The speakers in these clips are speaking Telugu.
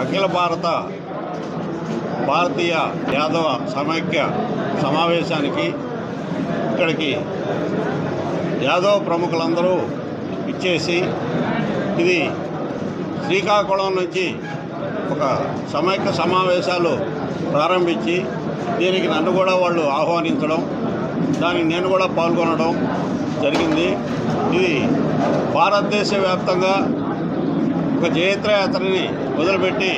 అఖిల భారత భారతీయ యాదవ సమైక్య సమావేశానికి ఇక్కడికి యాదవ ప్రముఖులందరూ ఇచ్చేసి ఇది శ్రీకాకుళం నుంచి ఒక సమైక్య సమావేశాలు ప్రారంభించి దీనికి నన్ను కూడా వాళ్ళు ఆహ్వానించడం దానికి నేను కూడా పాల్గొనడం జరిగింది. ఇది భారతదేశ వ్యాప్తంగా ఒక జయత్రయాత్రని మొదలుపెట్టి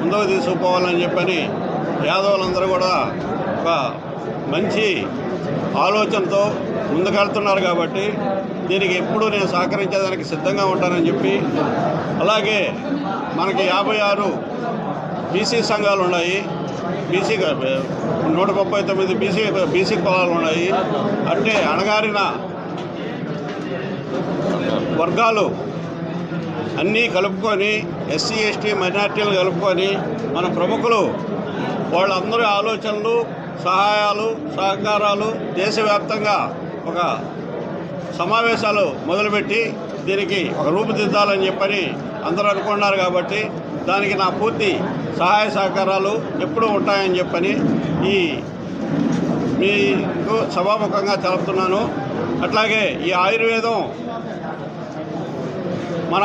ముందుకు తీసుకుపోవాలని చెప్పని యాదవులందరూ కూడా ఒక మంచి ఆలోచనతో ముందుకెళ్తున్నారు కాబట్టి దీనికి ఎప్పుడూ నేను సహకరించేదానికి సిద్ధంగా ఉంటానని చెప్పి అలాగే మనకి యాభై ఆరు బీసీ సంఘాలు ఉన్నాయి. బీసీ నూట ముప్పై తొమ్మిది బీసీ బీసీ కులాలు ఉన్నాయి. అంటే అణగారిన వర్గాలు అన్నీ కలుపుకొని ఎస్సీ ఎస్టీ మైనార్టీలు కలుపుకొని మన ప్రముఖులు వాళ్ళందరి ఆలోచనలు సహాయాలు సహకారాలు దేశవ్యాప్తంగా ఒక సమావేశాలు మొదలుపెట్టి దీనికి ఒక రూపుదిద్దాలని చెప్పని అందరూ అనుకున్నారు కాబట్టి దానికి నా పూర్తి సహాయ సహకారాలు ఎప్పుడూ ఉంటాయని చెప్పని ఈ మీకు సభాముఖంగా తెలుపుతున్నాను. అట్లాగే ఈ ఆయుర్వేదం మన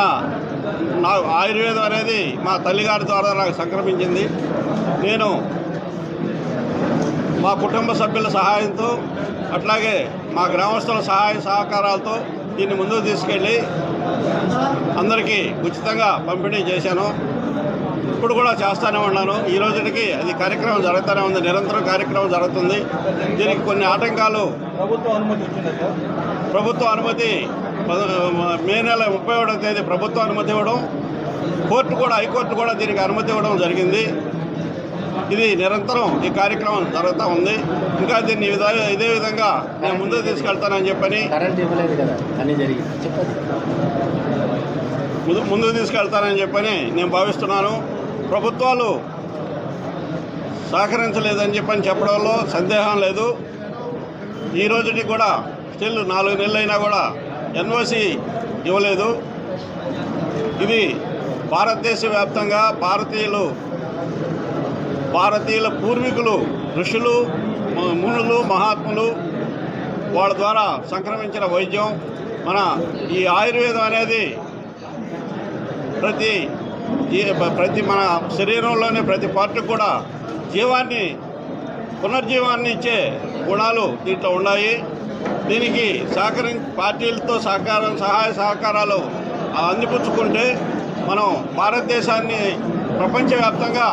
నా ఆయుర్వేదం అనేది మా తల్లిగారి ద్వారా నాకు సంక్రమించింది. నేను మా కుటుంబ సభ్యుల సహాయంతో అట్లాగే మా గ్రామస్తుల సహాయ సహకారాలతో దీన్ని ముందుకు తీసుకెళ్ళి అందరికీ ఉచితంగా పంపిణీ చేశాను. ఇప్పుడు కూడా చేస్తూనే ఉన్నాను. ఈ రోజుకి అది కార్యక్రమం జరుగుతూనే ఉంది. నిరంతరం కార్యక్రమం జరుగుతుంది. దీనికి కొన్ని ఆటంకాలు ప్రభుత్వం అనుమతి ప్రభుత్వ అనుమతి మే నెల ముప్పై ఒకటో తేదీ ప్రభుత్వ అనుమతి ఇవ్వడం కోర్టు కూడా హైకోర్టు కూడా దీనికి అనుమతి ఇవ్వడం జరిగింది. ఇది నిరంతరం ఈ కార్యక్రమం జరుగుతూ ఉంది. ఇంకా దీన్ని ఈ విధంగా ఇదే విధంగా నేను ముందుకు తీసుకెళ్తానని చెప్పని కరెంట్ ఇవ్వలేదు కదా అన్నీ జరిగింది చెప్పండి. ముందు ముందుకు తీసుకెళ్తానని చెప్పని నేను భావిస్తున్నాను. ప్రభుత్వాలు సహకరించలేదని చెప్పని చెప్పడంలో సందేహం లేదు. ఈ రోజుకి కూడా స్టిల్ నాలుగు నెలలైనా కూడా ఎన్ఓసి ఇవ్వలేదు. ఇది భారతదేశ వ్యాప్తంగా భారతీయులు భారతీయుల పూర్వీకులు ఋషులు మునులు మహాత్ములు వాళ్ళ ద్వారా సంక్రమించిన వైద్యం. మన ఈ ఆయుర్వేదం అనేది ప్రతి ప్రతి మన శరీరంలోనే ప్రతి పార్టీ కూడా జీవాన్ని పునర్జీవాన్ని ఇచ్చే గుణాలు దీంట్లో ఉన్నాయి. దీనికి సహకరి పార్టీలతో సహకారం సహాయ సహకారాలు అందిపుచ్చుకుంటే మనం భారతదేశాన్ని ప్రపంచవ్యాప్తంగా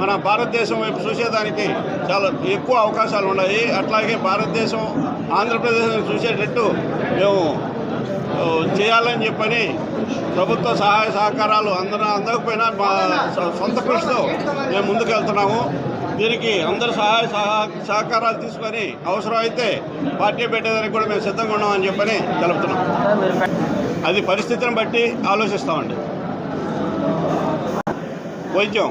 మన భారతదేశం వైపు చూసేదానికి చాలా ఎక్కువ అవకాశాలు ఉన్నాయి. అట్లాగే భారతదేశం ఆంధ్రప్రదేశ్ చూసేటట్టు మేము చేయాలని చెప్పని ప్రభుత్వ సహాయ సహకారాలు అందరూ అందకపోయినా మా సొంత కృషితో మేము ముందుకు వెళ్తున్నాము దీనికి అందరు సహాయ సహ- సహకారాలు తీసుకొని అవసరమైతే పార్టీ పెట్టేదానికి కూడా మేము సిద్ధంగా ఉన్నామని చెప్పని తెలుపుతున్నాం. అది పరిస్థితిని బట్టి ఆలోచిస్తామండి. వైద్యం.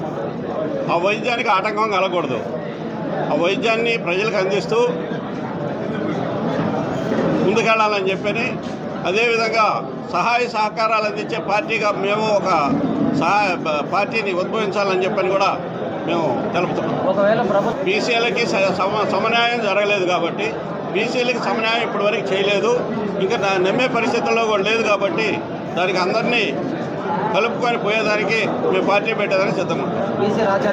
ఆ వైద్యానికి ఆటంకం కలగకూడదు. ఆ వైద్యాన్ని ప్రజలకు అందిస్తూ ముందుకెళ్ళాలని చెప్పని అదేవిధంగా సహాయ సహకారాలు అందించే పార్టీగా మేము ఒక సహాయ పార్టీని ఉద్భవించాలని చెప్పని కూడా మేము తెలుపుతున్నాం ఒకవేళ బీసీలకి సమన్యాయం జరగలేదు కాబట్టి బీసీలకి సమన్యాయం ఇప్పటివరకు చేయలేదు. ఇంకా నమ్మే పరిస్థితుల్లో కూడా లేదు కాబట్టి దానికి అందరినీ కలుపుకొని పోయేదానికి మేము పార్టీ పెట్టేదానికి రాజ్యాంగ